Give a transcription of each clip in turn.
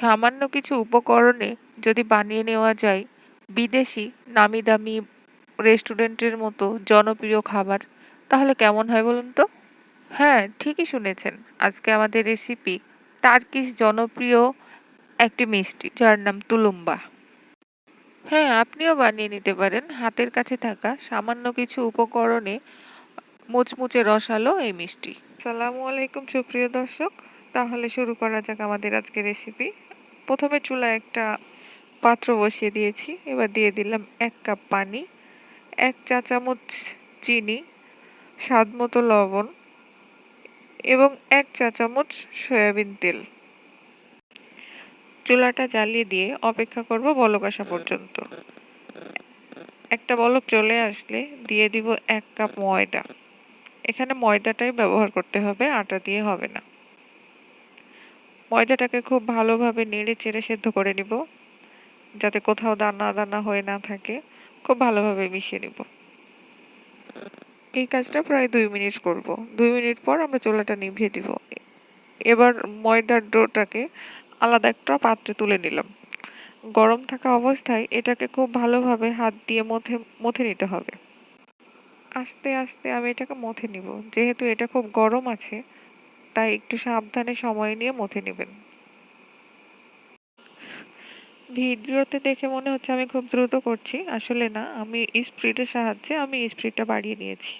সামান্য কিছু উপকরণে যদি বানিয়ে নেওয়া যায়, বিদেশি নামি দামি রেস্টুরেন্টের মতো জনপ্রিয় খাবার, তাহলে কেমন হয় বলুন তো? হ্যাঁ ঠিকই শুনেছেন। আজকে আমাদের রেসিপি টার্কিশ জনপ্রিয় একটি মিষ্টি, যার নাম তুলুম্বা। হ্যাঁ আপনিও বানিয়ে নিতে পারেন। হাতের কাছে থাকা সামান্য কিছু উপকরণে মুচমুচে রসালো এই মিষ্টি। সালামু আলাইকুম, সুপ্রিয় দর্শক। তাহলে শুরু করা যাক আমাদের আজকে রেসিপি প্রথমে চুলায় একটা পাত্র বসিয়ে দিয়েছি। এবার দিয়ে দিলাম এক কাপ পানি, এক চা চামচ চিনি, স্বাদ মতো লবণ এবং এক চা চামচ সয়াবিন তেল। চুলাটা জ্বালিয়ে দিয়ে অপেক্ষা করব বলক আসা পর্যন্ত। একটা বলক চলে আসলে দিয়ে দিব এক কাপ ময়দা। এখানে ময়দাটাই ব্যবহার করতে হবে, আটা দিয়ে হবে না। ময়দাটাকে খুব ভালোভাবে নেড়ে চেড়ে সেদ্ধ করে নিব, যাতে কোথাও দানা দানা হয়ে না থাকে। খুব ভালোভাবে মিশিয়ে নিব। এই কাজটা প্রায় দুই মিনিট করব। দুই মিনিট পর আমরা চোলাটা নিভিয়ে দিব। এবার ময়দার ডোটাকে আলাদা একটা পাত্রে তুলে নিলাম। গরম থাকা অবস্থায় এটাকে খুব ভালোভাবে হাত দিয়ে মথে মথে নিতে হবে। আস্তে আস্তে আমি এটাকে মথে নিব। যেহেতু এটা খুব গরম আছে তাই একটু সাবধানে সময় নিয়ে মথে নেবেন। ভিডিওতে দেখে মনে হচ্ছে আমি খুব দ্রুত করছি। আসলে না, আমি স্প্রিটের সাহায্যে আমি স্প্রিটটা বাড়িয়ে নিয়েছি।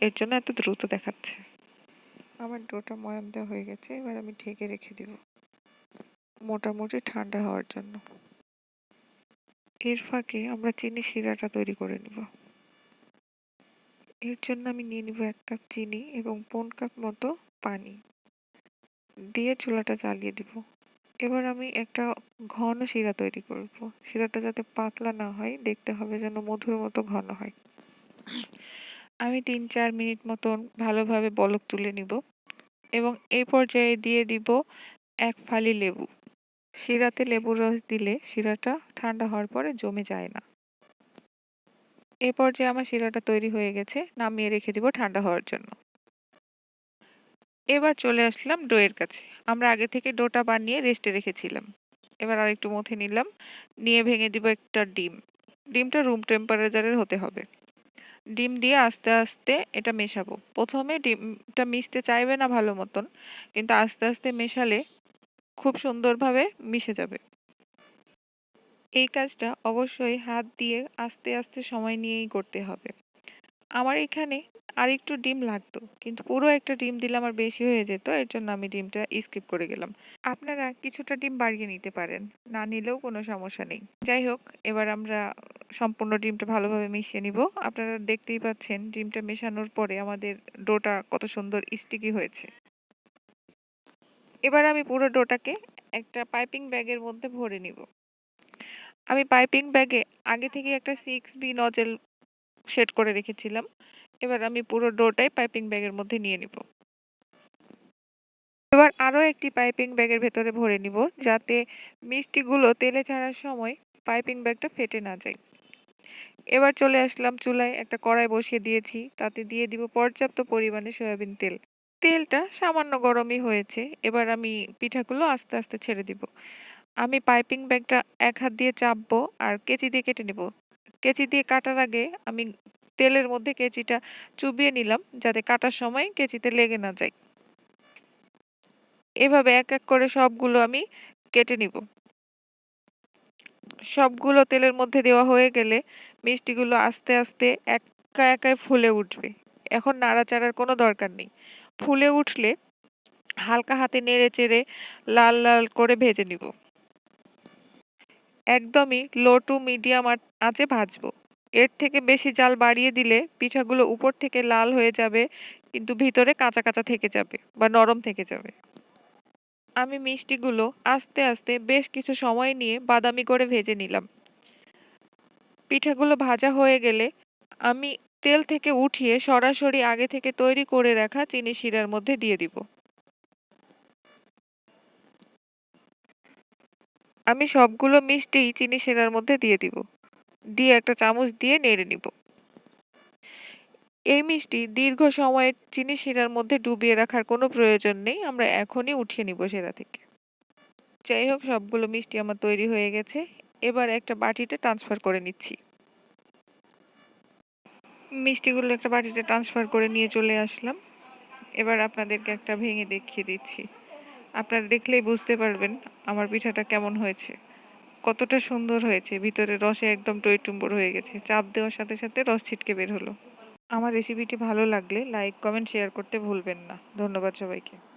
এর জন্য এত দ্রুত দেখাচ্ছে। আমার ডোটা ময়াম দেওয়া হয়ে গেছে, এবার আমি ঢেকে রেখে দিব। মোটামুটি ঠান্ডা হওয়ার জন্য। এর ফাঁকে আমরা চিনি শিরাটা তৈরি করে নিব। এর জন্য আমি নিয়ে নিব এক কাপ চিনি এবং পন কাপ মতো পানি দিয়ে চুলাটা জ্বালিয়ে দিব। এবার আমি একটা ঘন শিরা তৈরি করব। শিরাটা যাতে পাতলা না হয়, দেখতে হবে যেন মধুর মতো ঘন হয়। আমি তিন চার মিনিট মতন ভালোভাবে বলক তুলে নিব এবং এই পর্যায়ে দিয়ে দিব এক ফালি লেবু। শিরাতে লেবুর রস দিলে শিরাটা ঠান্ডা হওয়ার পরে জমে যায় না। এ পর্যায়ে আমার শিরাটা তৈরি হয়ে গেছে, নামিয়ে রেখে দিব ঠান্ডা হওয়ার জন্য। এবার চলে আসলাম ডোয়ের কাছে। আমরা আগে থেকে ডোটা বানিয়ে রেস্টে রেখেছিলাম। এবার আর একটু মথে নিলাম। নিয়ে ভেঙে দিব একটা ডিম। ডিমটা রুম টেম্পারেচারের হতে হবে। ডিম দিয়ে আস্তে আস্তে এটা মেশাবো। প্রথমে ডিমটা মিশতে চাইবে না ভালো মতন, কিন্তু আস্তে আস্তে মেশালে খুব সুন্দরভাবে মিশে যাবে। এই কাজটা অবশ্যই হাত দিয়ে আস্তে আস্তে সময় নিয়েই করতে হবে। আমার এখানে আর একটু ডিম লাগতো, কিন্তু পুরো একটা ডিম দিলে আমার বেশি হয়ে যেত, এর জন্য আমি ডিমটা স্কিপ করে গেলাম। আপনারা কিছুটা ডিম বাড়িয়ে নিতে পারেন, না নিলেও কোনো সমস্যা নেই। যাই হোক, এবার আমরা সম্পূর্ণ ডিমটা ভালোভাবে মিশিয়ে নিব। আপনারা দেখতেই পাচ্ছেন, ডিমটা মেশানোর পরে আমাদের ডোটা কত সুন্দর স্টিকি হয়েছে। এবার আমি পুরো ডোটাকে একটা পাইপিং ব্যাগের মধ্যে ভরে নিব। আমি পাইপিং ব্যাগে আগে থেকে একটা সিক্স বি নজেল সেট করে রেখেছিলাম। এবার আমি পুরো ডোটাই পাইপিং ব্যাগের মধ্যে নিয়ে নিব। এবার আরও একটি পাইপিং ব্যাগের ভেতরে ভরে নিব যাতে মিষ্টিগুলো তেলে ছাড়ার সময় পাইপিং ব্যাগটা ফেটে না যায়। এবার চলে আসলাম চুলায়, একটা কড়াই বসিয়ে দিয়েছি। তাতে দিয়ে দিব পর্যাপ্ত পরিমাণে সয়াবিন তেল। তেলটা সামান্য গরমই হয়েছে, এবার আমি পিঠাগুলো আস্তে আস্তে ছেড়ে দিব। আমি পাইপিং ব্যাগটা এক হাত দিয়ে চাপবো আর কেচি দিয়ে কেটে নিব। কেচি দিয়ে কাটার আগে আমি তেলের মধ্যে কেচিটা চুবিয়ে নিলাম যাতে কাটার সময় কেচিতে লেগে না যায়। এভাবে এক এক করে সবগুলো আমি কেটে নিব। সবগুলো তেলের মধ্যে দেওয়া হয়ে গেলে মিষ্টিগুলো আস্তে আস্তে একা একাই ফুলে উঠবে। এখন নাড়াচাড়ার কোনো দরকার নেই। ফুলে উঠলে হালকা হাতে নেড়ে চেড়ে লাল লাল করে ভেজে নিব। একদমই লো টু মিডিয়াম আঁচে ভাজবো। এর থেকে বেশি জাল বাড়িয়ে দিলে পিঠাগুলো উপর থেকে লাল হয়ে যাবে, কিন্তু ভিতরে কাঁচা কাঁচা থেকে যাবে বা নরম থেকে যাবে। আমি মিষ্টিগুলো আস্তে আস্তে বেশ কিছু সময় নিয়ে বাদামি করে ভেজে নিলাম। পিঠাগুলো ভাজা হয়ে গেলে আমি তেল থেকে উঠিয়ে সরাসরি আগে থেকে তৈরি করে রাখা চিনি শিরার মধ্যে দিয়ে দিব। আমি সবগুলো মিষ্টি চিনি শিরার মধ্যে দিয়ে দিব। দিয়ে একটা চামচ দিয়ে নেড়ে নিব। এই মিষ্টি দীর্ঘ সময়ের চিনি শিরার মধ্যে ডুবিয়ে রাখার কোনো প্রয়োজন নেই, আমরা এখনই উঠিয়ে নিব সেরা থেকে। যাই হোক, সবগুলো মিষ্টি আমার তৈরি হয়ে গেছে। এবার একটা বাটিতে ট্রান্সফার করে নিচ্ছি। মিষ্টিগুলো একটা বাটিতে ট্রান্সফার করে নিয়ে চলে আসলাম। এবার আপনাদেরকে একটা ভেঙে দেখিয়ে দিচ্ছি। আপনারা দেখলেই বুঝতে পারবেন আমার পিঠাটা কেমন হয়েছে। কতটা সুন্দর হয়েছে। ভিতরে রসে একদম টইটুম্বর হয়ে গেছে। চাপ দেওয়ার সাথে সাথে রস ছিটকে বের হলো। আমার রেসিপিটি ভালো লাগলে লাইক কমেন্ট শেয়ার করতে ভুলবেন না। ধন্যবাদ সবাইকে।